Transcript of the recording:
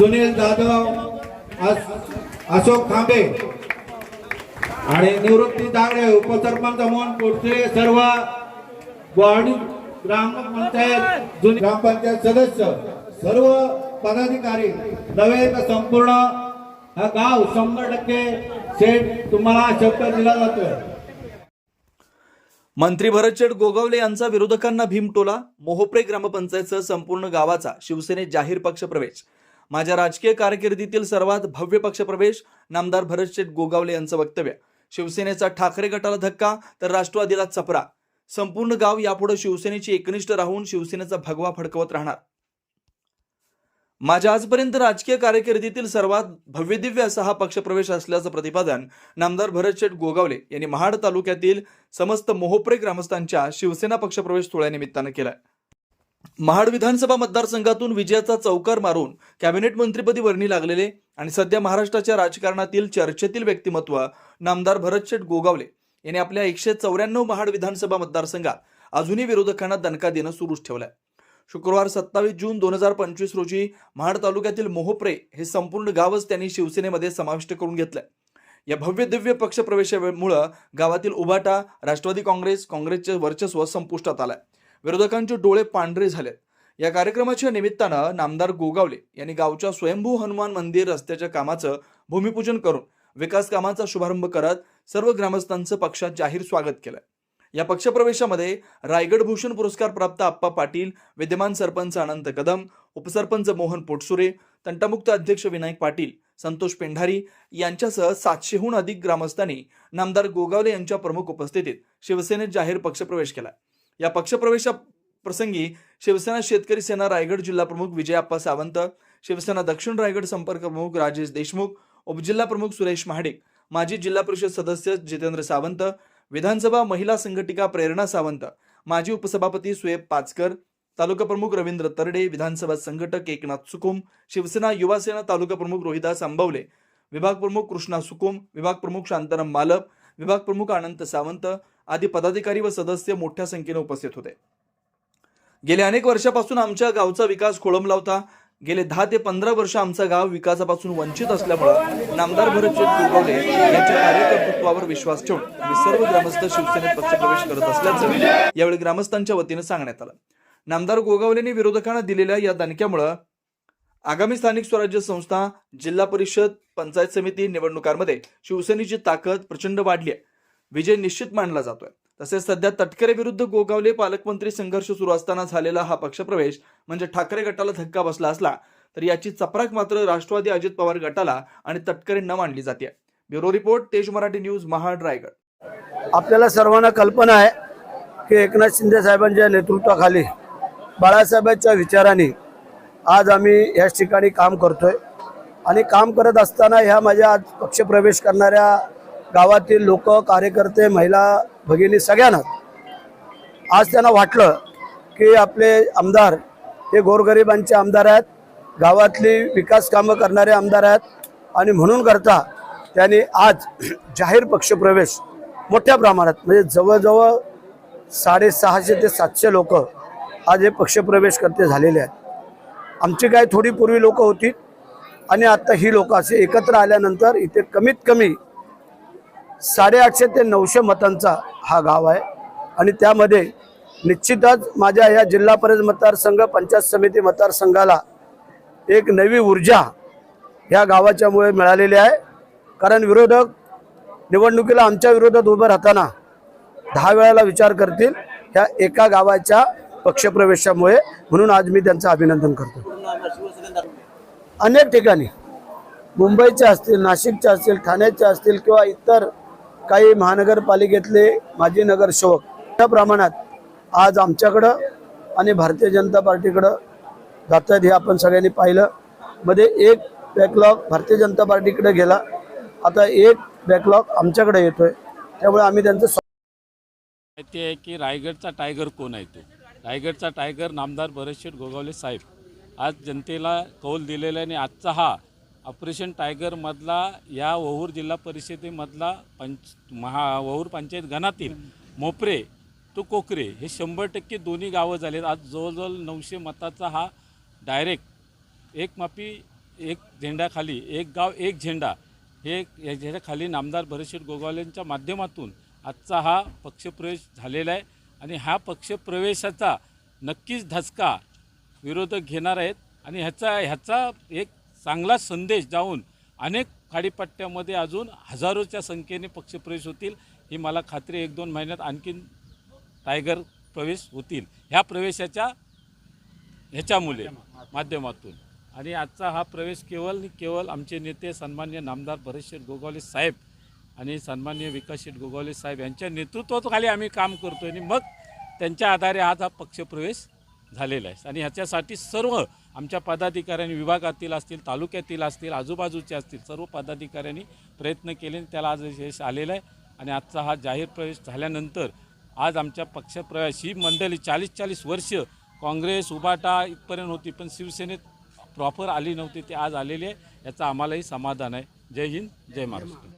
सुनील जाधव अशोक खांबे आणि निवृत्ती दागडे उपसरपंच मोहन पोटसे सर्व ग्रामपंचायत जुनी ग्रामपंचायत सदस्य सर्व पदाधिकारी नव्हे तर संपूर्ण हा गाव शंभर टक्के सेट तुम्हाला शब्द दिला जातोय. मंत्री भरतशेठ गोगावले यांचा विरोधकांना भीमटोला मोहोपरे ग्रामपंचायतसह संपूर्ण गावाचा शिवसेनेत जाहीर पक्षप्रवेश माझ्या राजकीय कारकिर्दीतील सर्वात भव्य पक्षप्रवेश नामदार भरतशेठ गोगावले यांचं वक्तव्य. शिवसेनेचा ठाकरे गटाला धक्का तर राष्ट्रवादीला चपरा. संपूर्ण गाव यापुढे शिवसेनेची एकनिष्ठ राहून शिवसेनेचा भगवा फडकवत राहणार. माझ्या आजपर्यंत राजकीय कारकिर्दीतील सर्वात भव्यदिव्य असा हा पक्षप्रवेश असल्याचं प्रतिपादन नामदार भरतशेठ गोगावले यांनी महाड तालुक्यातील समस्त मोहोपरे ग्रामस्थांच्या शिवसेना पक्षप्रवेश सोहळ्यानिमित्तानं आहे महाड विधानसभा मतदारसंघातून विजयाचा चौकार मारून कॅबिनेट मंत्रीपदी वर्णी लागलेले आणि सध्या महाराष्ट्राच्या राजकारणातील चर्चेतील व्यक्तिमत्व नामदार भरतशेठ गोगावले यांनी आपल्या एकशे चौऱ्याण्णव महाड विधानसभा मतदारसंघात अजूनही विरोधकांना दणका देणं सुरूच ठेवलंय. शुक्रवार सत्तावीस जून दोन हजार पंचवीस रोजी महाड तालुक्यातील मोहोपरे हे संपूर्ण गावच त्यांनी शिवसेनेमध्ये समाविष्ट करून घेतलंय. या भव्य दिव्य पक्षप्रवेशामुळं गावातील उभाटा राष्ट्रवादी काँग्रेस काँग्रेसचे वर्चस्व संपुष्टात आलंय. विरोधकांचे डोळे पांढरे झालेत. या कार्यक्रमाच्या निमित्तानं नामदार गोगावले यांनी गावच्या स्वयंभू हनुमान मंदिर रस्त्याच्या कामाचं भूमिपूजन करून विकास कामाचा शुभारंभ करत सर्व ग्रामस्थांचं पक्षात जाहीर स्वागत केलं. या पक्षप्रवेशामध्ये रायगड भूषण पुरस्कार प्राप्त आप्पा पाटील विद्यमान सरपंच अनंत कदम उपसरपंच मोहन पोटसुरे तंटामुक्त अध्यक्ष विनायक पाटील संतोष पेंढारी यांच्यासह सातशेहून अधिक ग्रामस्थांनी नामदार गोगावले यांच्या प्रमुख उपस्थितीत शिवसेनेत जाहीर पक्षप्रवेश केला. या पक्षप्रवेशा प्रसंगी शिवसेना शेतकरी सेना रायगड जिल्हा प्रमुख विजयाप्पा सावंत शिवसेना दक्षिण रायगड संपर्क प्रमुख राजेश देशमुख उपजिल्हा प्रमुख सुरेश महाडिक माजी जिल्हा परिषद सदस्य जितेंद्र सावंत विधानसभा महिला संघटिका प्रेरणा सावंत माजी उपसभापती सुएब पाचकर तालुका प्रमुख रवींद्र तरडे विधानसभा संघटक एकनाथ सुकुम शिवसेना युवासेना तालुका प्रमुख रोहिदास आंबवले विभाग प्रमुख कृष्णा सुकुम विभाग प्रमुख शांताराम मालप विभाग प्रमुख अनंत सावंत आदी पदाधिकारी व सदस्य मोठ्या संख्येने उपस्थित होते. गेल्या अनेक वर्षापासून आमच्या गावचा विकास खोळंबला होता. गेले दहा ते पंधरा वर्ष आमचा गाव विकासापासून वंचित असल्यामुळं नामदार भरत कुलकवले यांच्या कार्यकर्तृत्वावर विश्वास ठेवून आम्ही सर्व ग्रामस्थ शिवसेनेत पक्षप्रवेश करत असल्याचं यावेळी ग्रामस्थांच्या वतीनं सांगण्यात आलं. नामदार गोगावलेंनी विरोधकांना दिलेल्या या दणक्यामुळं आगामी स्थानिक स्वराज्य संस्था जिल्हा परिषद पंचायत समिती निवडणुकांमध्ये शिवसेनेची ताकद प्रचंड वाढली आहे. विजय निश्चित मानला जातोय. तसेच सध्या तटकरे विरुद्ध गोगावले पालकमंत्री संघर्ष सुरू असताना झालेला हा पक्षप्रवेश म्हणजे ठाकरे गटाला धक्का बसला असला तर याची चपराक मात्र राष्ट्रवादी अजित पवार गटाला आणि तटकरे न मांडली जाते. ब्युरो रिपोर्ट तेज मराठी न्यूज महाड रायगड. आपल्याला सर्वांना कल्पना आहे की एकनाथ शिंदे साहेबांच्या नेतृत्वाखाली बाळासाहेबांच्या विचाराने आज आम्ही याच ठिकाणी काम करतोय. आणि काम करत असताना ह्या माझ्या आज पक्षप्रवेश करणाऱ्या गावातील लोक कार्यकर्ते महिला भगिनी सगळ्यांना आज त्यांना वाटलं की आपले आमदार हे गोरगरिबांचे आमदार आहेत गावातली विकास कामं करणारे आमदार आहेत आणि म्हणून करता त्यांनी आज जाहीर पक्षप्रवेश मोठ्या प्रमाणात म्हणजे जवळजवळ साडेसहाशे ते सातशे लोक आज हे पक्षप्रवेश करते झालेले आहेत. आमची काय थोडी पूर्वी लोक होती आणि आत्ता ही लोक असे एकत्र आल्यानंतर इथे कमीत कमी साडेआठशे ते नऊशे मतांचा हा गाव आहे. आणि त्यामध्ये निश्चितच माझ्या या जिल्हा परिषद मतदारसंघ पंचायत समिती मतदारसंघाला एक नवी ऊर्जा ह्या गावाच्यामुळे मिळालेली आहे. कारण विरोधक निवडणुकीला आमच्या विरोधात उभं राहताना दहा वेळाला विचार करतील ह्या एका गावाच्या पक्षप्रवेशामुळे. म्हणून आज मी त्यांचं अभिनंदन करतो. अनेक ठिकाणी मुंबईच्या असतील नाशिकच्या असतील ठाण्याच्या असतील किंवा इतर काही महानगरपालिकेतले माजी नगरसेवक त्या प्रमाणात आज आमच्याकडं आणि भारतीय जनता पार्टीकडं जात आहेत हे आपण सगळ्यांनी पाहिलं. मध्ये एक बॅकलॉग भारतीय जनता पार्टीकडे गेला. आता एक बॅकलॉग आमच्याकडे येतोय. त्यामुळे आम्ही त्यांचं माहिती आहे की रायगडचा टायगर कोण आहे तो? रायगडचा टायगर नामदार भरतशेठ गोगावले साहेब. आज जनतेला कौल दिलेला आहे आणि आजचा हा ऑपरेशन टायगरमधला या वहूर जिल्हा परिषदेमधला पंच महा वहूर पंचायत गणातील मोपरे तो कोकरे हे शंभर टक्के दोन्ही गावं झालेत. आज जवळजवळ नऊशे मताचा हा डायरेक्ट एक मापी एक झेंडाखाली एक गाव एक झेंडा. हे याच्याखाली नामदार भरतशेठ गोगावलेंच्या माध्यमातून आजचा हा पक्षप्रवेश झालेला आहे. आणि ह्या पक्षप्रवेशाचा नक्कीच धसका विरोधक घेणार आहेत. आणि ह्याचा ह्याचा एक चांगला संदेश जाऊन अनेक खाडीपट्ट्यामध्ये अजून हजारोच्या संख्येने पक्षप्रवेश होतील ही मला खात्री एक दोन महिन्यात आणखीन टायगर प्रवेश होतील. ह्या प्रवेशाच्या ह्याच्यामुळे माध्यमातून. आणि आजचा हा प्रवेश केवळ केवळ आमचे नेते सन्मान्य नामदार भरतशेठ गोगावले साहेब आणि सन्मान्य विकासशेठ गोगावले साहेब यांच्या नेतृत्वाखाली आम्ही काम करतो आणि मग त्यांच्या आधारे आज हा पक्षप्रवेश झालेला आहे. आणि ह्याच्यासाठी सर्व आमच्या पदाधिकाऱ्यांनी विभागातील असतील तालुक्यातील असतील आजूबाजूचे असतील सर्व पदाधिकाऱ्यांनी प्रयत्न केले आणि त्याला आज यश आलेलं आहे. आणि आजचा हा जाहीर प्रवेश झाल्यानंतर आज आमच्या पक्षप्रवेश ही मंडळी चाळीस चाळीस वर्ष काँग्रेस उबाटा इथपर्यंत होती पण शिवसेनेत प्रॉपर आली नव्हती ते आज आलेली आहे. याचं आम्हालाही समाधान आहे. जय हिंद जय महाराष्ट्र.